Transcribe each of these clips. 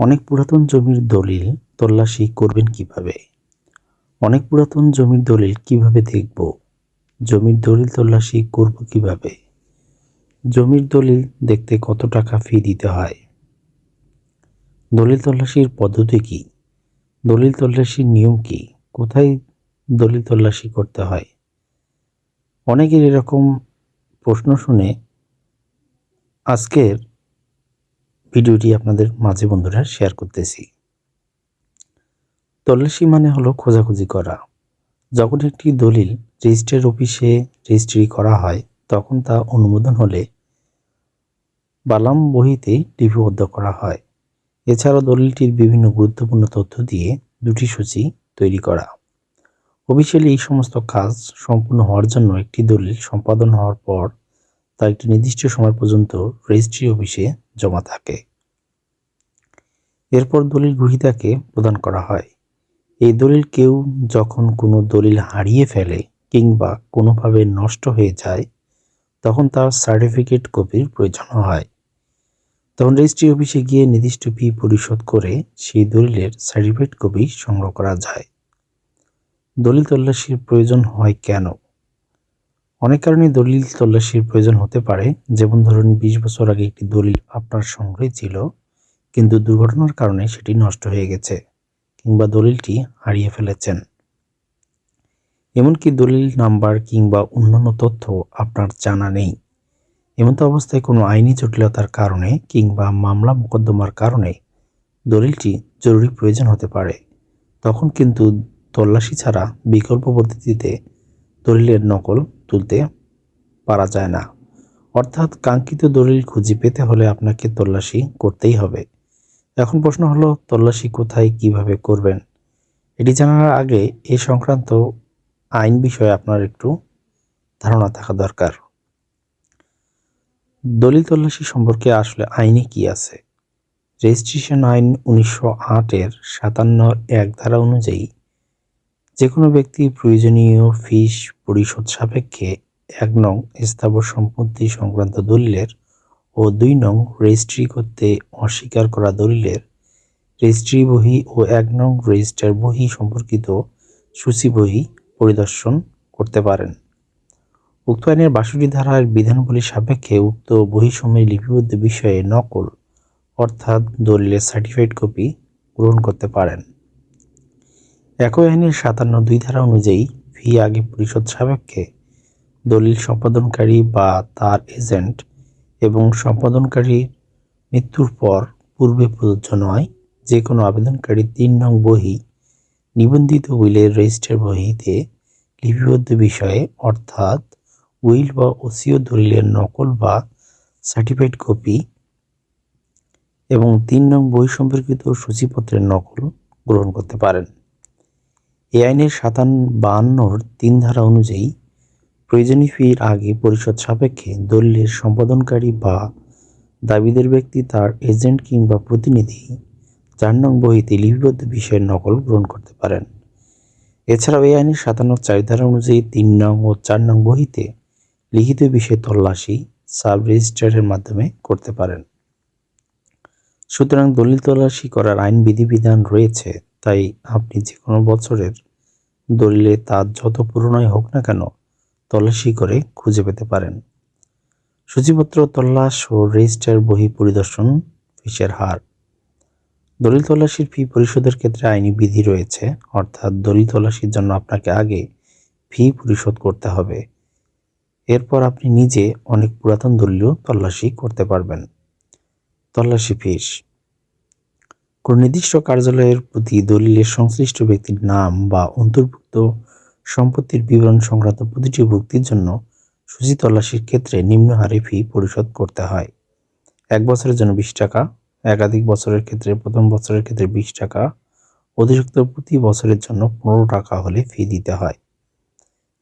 অনেক পুরাতন জমির দলিল তল্লাশি করবেন কীভাবে? অনেক পুরাতন জমির দলিল কীভাবে দেখব? জমির দলিল তল্লাশি করব কীভাবে? জমির দলিল দেখতে কত টাকা ফি দিতে হয়? দলিল তল্লাশির পদ্ধতি কি? দলিল তল্লাশির নিয়ম কি? কোথায় দলিল তল্লাশি করতে হয়? অনেকের এরকম প্রশ্ন শুনে আজকের ভিডিওটি আপনাদের মাঝে বন্ধুরা শেয়ার করতেছি। তল্লাশি মানে হলো খোঁজাখুঁজি করা। যখন একটি দলিল রেজিস্ট্রার অফিসে রেজিস্ট্রি করা হয়, তখন তা অনুমোদন হলে বালাম বহিতে লিপিবদ্ধ করা হয়। এছাড়া দলিলটির বিভিন্ন গুরুত্বপূর্ণ তথ্য দিয়ে দুটি সূচি তৈরি করা। অফিসিয়ালি এই সমস্ত কাজ সম্পূর্ণ হওয়ার জন্য একটি দলিল সম্পাদন হওয়ার পর তা একটি নির্দিষ্ট সময় পর্যন্ত রেজিস্ট্রি অফিসে জমা থাকে। এরপর দলিল গ্রহীতাকে প্রদান করা হয়। এই দলিল কেউ যখন কোনো দলিল হারিয়ে ফেলে কিংবা কোনোভাবে নষ্ট হয়ে যায়, তখন তার সার্টিফিকেট কপির প্রয়োজন হয়। তখন রেজিস্ট্রি অফিসে গিয়ে নির্দিষ্ট ফি পরিশোধ করে সেই দলিলের সার্টিফিকেট কপি সংগ্রহ করা যায়। দলিল তল্লাশির প্রয়োজন হয় কেন? অনেক কারণে দলিল তল্লাশির প্রয়োজন হতে পারে। যেমন ধরুন, বিশ বছর আগে একটি দলিল আপনার সংগ্রহে ছিল, কিন্তু দুর্ঘটনার কারণে সেটি নষ্ট হয়ে গেছে কিংবা দলিলটি হারিয়ে ফেলেছেন। এমনকি দলিল নাম্বার কিংবা অন্যান্য তথ্য আপনার জানা নেই। এমতো অবস্থায় কোনো আইনি জটিলতার কারণে কিংবা মামলা মোকদ্দমার কারণে দলিলটি জরুরি প্রয়োজন হতে পারে। তখন কিন্তু তল্লাশি ছাড়া বিকল্প পদ্ধতিতে দলিলের নকল তুলতে পারা যায় না। অর্থাৎ কাঙ্ক্ষিত দলিল খুঁজে পেতে হলে আপনাকে তল্লাশি করতেই হবে। এখন প্রশ্ন হলো, তল্লাশি কোথায়, কীভাবে করবেন? এটি জানার আগে এ সংক্রান্ত আইন বিষয়ে আপনার একটু ধারণা থাকা দরকার। দলিল তল্লাশি সম্পর্কে আসলে আইনে কি আছে? রেজিস্ট্রেশন আইন উনিশশো আটের সাতান্ন এক ধারা অনুযায়ী যে কোনো ব্যক্তি প্রয়োজনীয় ফিস পরিশোধ সাপেক্ষে এক নং স্থাবর সম্পত্তি সংক্রান্ত দলিলের ও দুই নং রেজিস্ট্রি করতে অস্বীকার করা দলিলের রেজিস্ট্রি বহি ও এক নং রেজিস্টার বহি সম্পর্কিত সূচি বহি পরিদর্শন করতে পারেন। উক্ত আইনের বাষট্টি ধারার বিধানগুলি সাপেক্ষে উক্ত বহিসমূহে লিপিবদ্ধ বিষয়ে নকল অর্থাৎ দলিলের সার্টিফাইড কপি গ্রহণ করতে পারেন। একই আইনের সাতান্ন দুই ধারা অনুযায়ী ফি আগে পরিষদ সাপেক্ষে দলিল সম্পাদনকারী বা তার এজেন্ট এবং সম্পাদনকারীর মৃত্যুর পর পূর্বে প্রযোজ্য নয় যে কোনো আবেদনকারী তিন নং বহি নিবন্ধিত উইলের রেজিস্টার বহিতে লিপিবদ্ধ বিষয়ে, অর্থাৎ উইল বা ওসিও দলিলের নকল বা সার্টিফাইড কপি এবং তিন নং বই সম্পর্কিত সূচিপত্রের নকল গ্রহণ করতে পারেন। এ আইনের সাতান্ন বাহান্নর তিন ধারা অনুযায়ী প্রয়োজনীয় ফির আগে পরিশোধ সাপেক্ষে দলিলের সম্পাদনকারী বা দাবিদের ব্যক্তি, তার এজেন্ট কিংবা প্রতিনিধি চার নং বহিতে লিপিবদ্ধ বিষয়ের নকল গ্রহণ করতে পারেন। এছাড়াও এই আইনের সাতান্ন চার ধারা অনুযায়ী তিন নং ও চার নং বহিতে লিখিত বিষয় তল্লাশি, সাব রেজিস্ট্রারের মাধ্যমে করতে পারেন। সুতরাং দলিল তল্লাশি করার আইন বিধিবিধান রয়েছে তাই আপনি যে কোনো বছরের দলিলে তার যত পুরনোই হোক না কেন তল্লাশি করে খুঁজে পেতে পারেন। সূচিপত্র, তল্লাশ ও রেজিস্টার বহি পরিদর্শন, ফিসের হার। দলিল তল্লাশির ফি পরিশোধের ক্ষেত্রে আইনি বিধি রয়েছে, অর্থাৎ দলিল তল্লাশির জন্য আপনাকে আগে ফি পরিশোধ করতে হবে। এরপর আপনি নিজে অনেক পুরাতন দলিলও তল্লাশি করতে পারবেন। তল্লাশি ফিস। কোন নির্দিষ্ট কার্যালয়ের প্রতি দলিলের সংশ্লিষ্ট ব্যক্তির নাম বা অন্তর্ভুক্ত সম্পত্তির বিবরণ সংক্রান্ত প্রতিটি ভুক্তির জন্য সূচি তল্লাশির ক্ষেত্রে নিম্ন হারে ফি পরিশোধ করতে হয়। এক বছরের জন্য বিশ টাকা, একাধিক বছরের ক্ষেত্রে প্রথম বছরের ক্ষেত্রে বিশ টাকা, অতিরিক্ত প্রতি বছরের জন্য পনেরো টাকা হলে ফি দিতে হয়।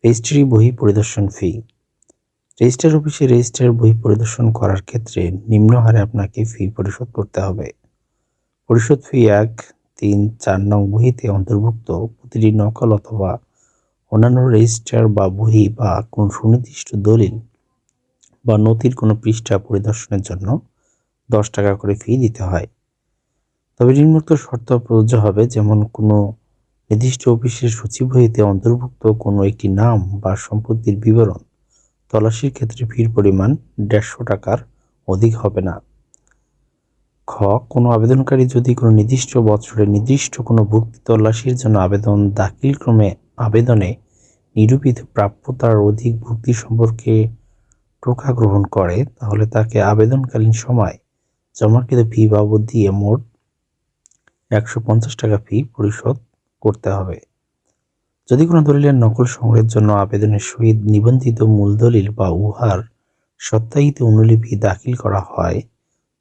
রেজিস্ট্রি বহি পরিদর্শন ফি। রেজিস্টার অফিসে রেজিস্টার বই পরিদর্শন করার ক্ষেত্রে নিম্ন হারে আপনাকে ফি পরিশোধ করতে হবে। পরিশোধ ফি এক, তিন, চার নং বহিতে অন্তর্ভুক্ত প্রতিটি নকল অথবা অন্যান্য রেজিস্টার বা বহি বা কোন সুনির্দিষ্ট দলিল বা নথির কোনো পৃষ্ঠা পরিদর্শনের জন্য দশ টাকা করে ফি দিতে হয়। তবে ঋণমুক্ত শর্ত প্রযোজ্য হবে যেমন কোনো নির্দিষ্ট অফিসের সূচি বইতে অন্তর্ভুক্ত কোনো একটি নাম বা সম্পত্তির বিবরণ। তলাশির ক্ষেত্রে ফির পরিমাণ দেড়শো টাকার অধিক হবে না। খ কোনো আবেদনকারী যদি কোনো নির্দিষ্ট বছরে নির্দিষ্ট কোনো ভুক্তি তল্লাশির জন্য আবেদন দাখিল ক্রমে আবেদনে নিরূপিত প্রাপ্যতার অধিক ভুক্তি সম্পর্কে টোকা গ্রহণ করে, তাহলে তাকে আবেদনকালীন সময় জমাকৃত ফি বাবদ দিয়ে মোট একশো পঞ্চাশ টাকা ফি পরিশোধ করতে হবে। যদি কোনো দলিলের নকল সংগ্রহের জন্য আবেদনের সহিত নিবন্ধিত মূল দলিল বা উহার সত্যায়িত অনুলিপি দাখিল করা হয়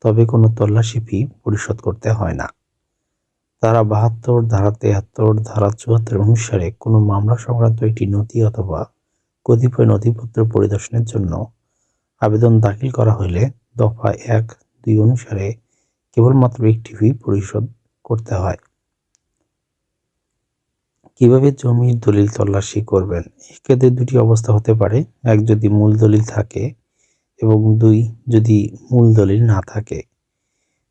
তবে কোনো তল্লাশি ফি পরিশোধ করতে হয় না। ধারা বাহাত্তর, ধারা তেহাত্তর, ধারা চুয়াত্তর অনুসারে কোনো মামলা সংক্রান্ত একটি নথি অথবা কতিপয় নথিপত্র পরিদর্শনের জন্য আবেদন দাখিল করা হলে দফা এক, দুই অনুসারে কেবলমাত্র একটি ফি পরিশোধ করতে হয়। কীভাবে জমির দলিল তল্লাশি করবেন? এক্ষেত্রে দুটি অবস্থা হতে পারে। এক, যদি মূল দলিল থাকে এবং দুই, যদি মূল দলিল না থাকে।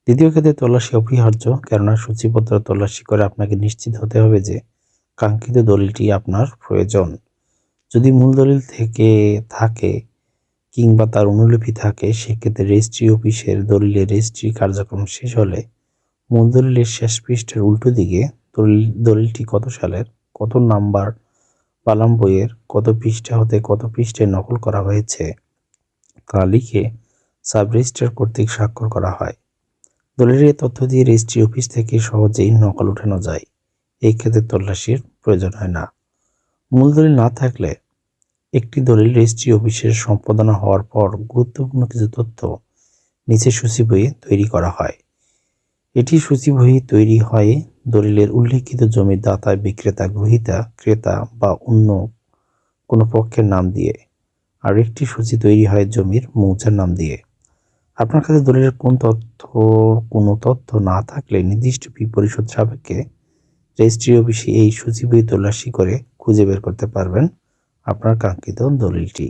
দ্বিতীয় ক্ষেত্রে তল্লাশি অপরিহার্য, কেননা সূচিপত্র তল্লাশি করে আপনাকে নিশ্চিত হতে হবে যে কাঙ্ক্ষিত দলিলটি আপনার প্রয়োজন। যদি মূল দলিল থেকে থাকে কিংবা তার অনুলিপি থাকে, সেক্ষেত্রে রেজিস্ট্রি অফিসের দলিলের রেজিস্ট্রি কার্যক্রম শেষ হলে মূল দলিলের শেষ পৃষ্ঠের উল্টো দিকে দলিল, দলিলটি কত সালের, কত নাম্বার পালাম বইয়ের কত পৃষ্ঠা হতে কত পৃষ্ঠে নকল করা হয়েছে। তা লিখে সাব রেজিস্ট্রার কর্তৃক স্বাক্ষর করা হয়। দলিলের তথ্য দিয়ে রেজিস্ট্রি অফিস থেকে সহজেই নকল উঠানো যায়। এই ক্ষেত্রে তল্লাশির প্রয়োজন হয় না। মূল দলিল না থাকলে একটি দলিল রেজিস্ট্রি অফিসের সম্পাদনা হওয়ার পর গুরুত্বপূর্ণ কিছু তথ্য নিচে সূচি বইয়ে তৈরি করা হয়। এটি সূচি বই তৈরি হয় দলিলের উল্লিখিত জমির দাতা, বিক্রেতা, গ্রহীতা, ক্রেতা বা অন্য কোনো পক্ষের নাম দিয়ে আর একটি সূচি তৈরি হয় জমির মৌচার নাম দিয়ে। আপনার কাছে দলিলের কোন তথ্য, কোনো তথ্য না থাকলে নির্দিষ্ট ফি পরিশোধ সাপেক্ষে রেজিস্ট্রি অফিসে এই সূচি বই তল্লাশি করে খুঁজে বের করতে পারবেন আপনার কাঙ্ক্ষিত দলিলটি।